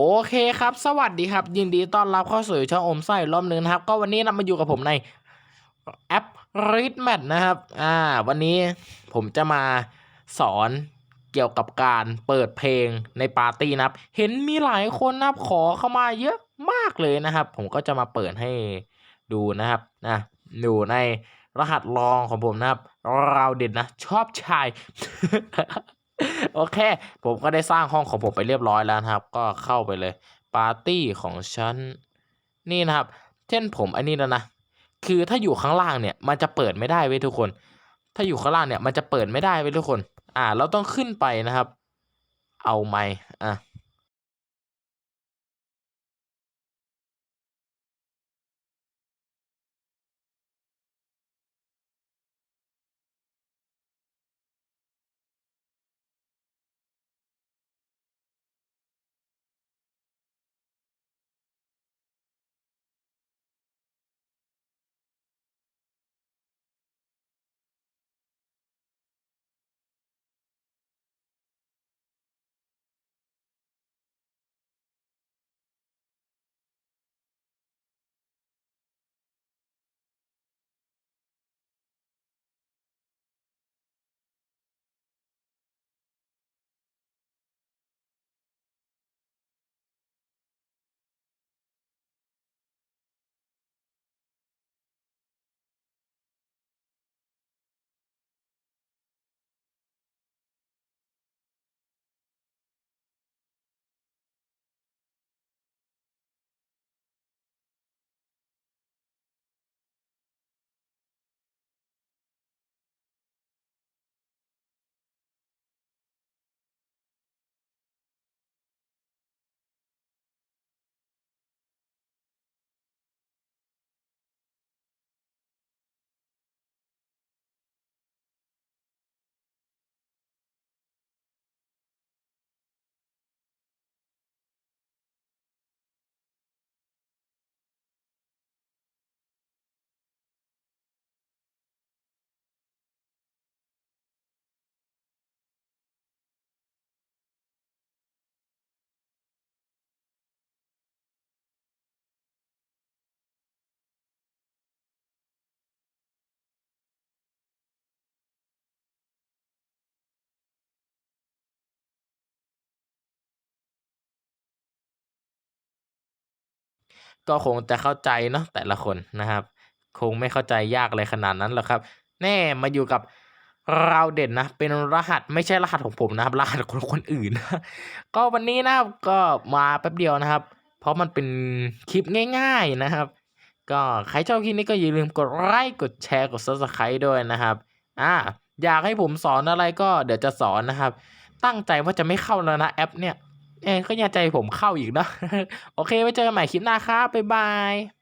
โอเคครับ สวัสดีครับ ยินดีต้อนรับเข้าสู่ช่องอมไส้รอบหนึงนะครับ ก็วันนี้นะมาอยู่กับผมในแอป r e a d m a t นะครับ อ่า วันนี้ผมจะมาสอนเกี่ยวกับการเปิดเพลงในปาร์ตี้นะครับ เห็นมีหลายคนนะครับขอเข้ามาเยอะมากเลยนะครับ ผมก็จะมาเปิดให้ดูนะครับนะอยู่ในรหัสรองของผมนะครับ เราเด็ดนะ ชอบชาย โอเค ผมก็ได้สร้างห้องของผมไปเรียบร้อยแล้วนะครับ ก็เข้าไปเลยปาร์ตี้ของฉัน นี่นะครับ เช่นผมอันนี้แล้วนะ คือถ้าอยู่ข้างล่างเนี่ย มันจะเปิดไม่ได้เว้ยทุกคน ถ้าอยู่ข้างล่างเนี่ย มันจะเปิดไม่ได้เว้ยทุกคน อ่า เราต้องขึ้นไปนะครับ เอาไม้อะ ก็คงจะเข้าใจเนาะแต่ละคนนะครับ คงไม่เข้าใจยากอะไรขนาดนั้นหรอกครับ แน่มาอยู่กับเราเด่นนะ เป็นรหัสไม่ใช่รหัสของผมนะครับ รหัสคนคนอื่นก็วันนี้นะครับก็มาแป๊บเดียวนะครับ เพราะมันเป็นคลิปง่าย ๆนะครับ ก็ใครชอบคลิปนี้ก็อย่าลืมกดไลค์กดแชร์กด subscribe ด้วยนะครับอ่าอยากให้ผมสอนอะไรก็เดี๋ยวจะสอนนะครับ ตั้งใจว่าจะไม่เข้าแล้วนะแอปเนี่ย เองก็ย่าใจผมเข้าอีกเนาะโอเคไว้เจอกันใหม่คลิปหน้าครับบ๊ายบาย